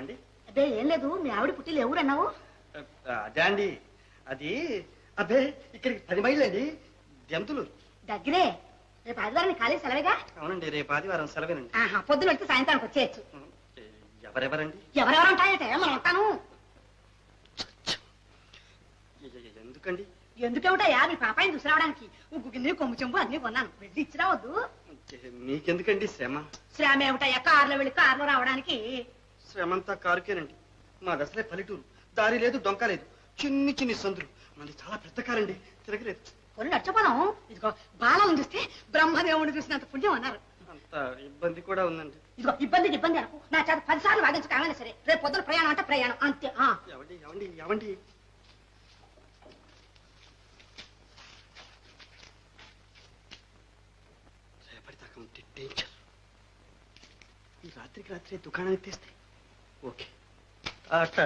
ఏమండి అదే ఏం లేదు మీ ఆవిడ పుట్టిలు ఎవరన్నావు అదే అండి. అది అబ్బే ఇక్కడికి పది మైళ్ళు అండి జంతులు దగ్గరే. రేపు ఆదివారం ఖాళీ సెలవుగా? అవునండి రేపు ఆదివారం సెలవేనండి. ఆహా పొద్దున వెళ్తే సాయంత్రానికి వచ్చేయచ్చు. ఎవరెవరండి? ఎవరెవరు ఉంటాయట మనం ఉంటాను ఎందుకండి? ఎందుకేమిటయ్యా మీ పాపాయిని చూసి రావడానికి. ఉగ్గు గిన్నె కొమ్ము చెంబు అన్ని కొన్నాను. వెళ్ళి ఇచ్చి రావద్దు. మీకెందుకండి శ్రమ? శ్రామ ఏమిటయ్యా? కారులో వెళ్ళి కారులో రావడానికి. శ్రమంతా కారుకేనండి. మా దసరే పల్లెటూరు. దారి లేదు డొంక లేదు. చిన్ని చిన్ని సందులు. మనది చాలా పెద్ద కారండి. తిరగలేదు. కొన్ని నచ్చపోదాం ఇదిగో బాలను చూస్తే బ్రహ్మదేవుని చూసినంత పుణ్యం అన్నారు. అంత ఇబ్బంది కూడా ఉందండి. ఇదిగో ఇబ్బందికి ఇబ్బంది అనకు. నా చేత పది సార్లు వాదించు కావాలి సరే రేపు పొద్దున ప్రయాణం అంటే ప్రయాణం. అంతే ఆ. ఎవండి ఎవండి ఎవండి రేపటి దాకా ఉంటే డేంజర్ ఈ రాత్రికి రాత్రి దుకాణానికి తీస్తే ఓకే. అట్ట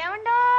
ఏమండోయ్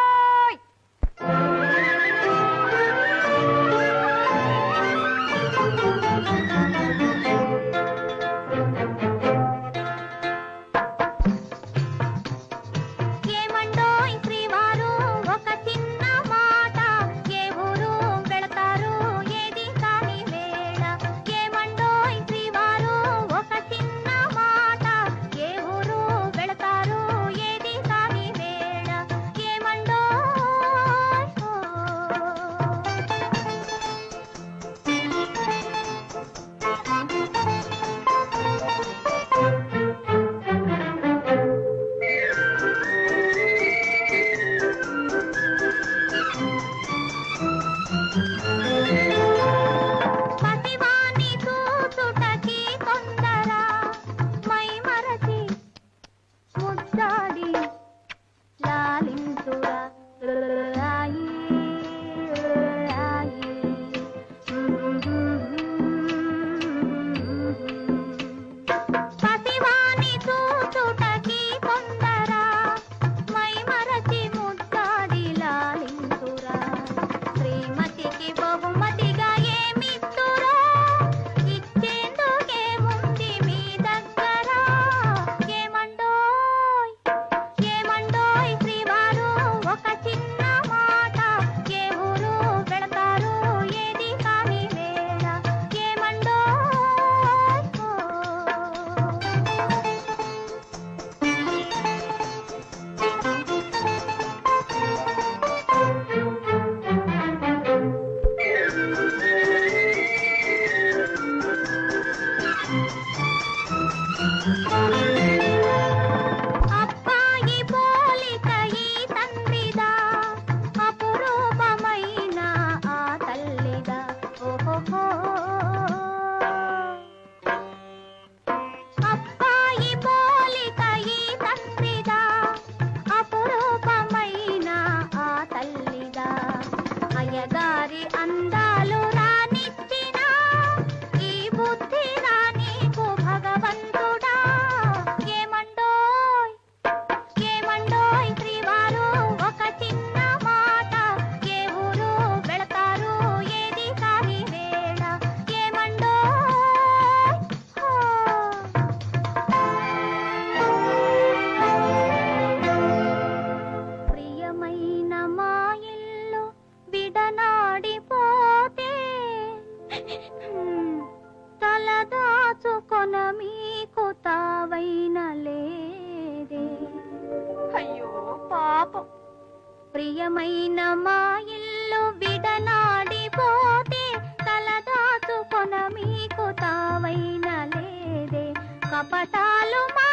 తలదాచుకొన మీకు తావైన లేదే అయ్యో పాపం. ప్రియమైన మా ఇల్లు విడనాడిపోతే తలదాచుకొన మీకు తావైన లేదే కపటాలు మా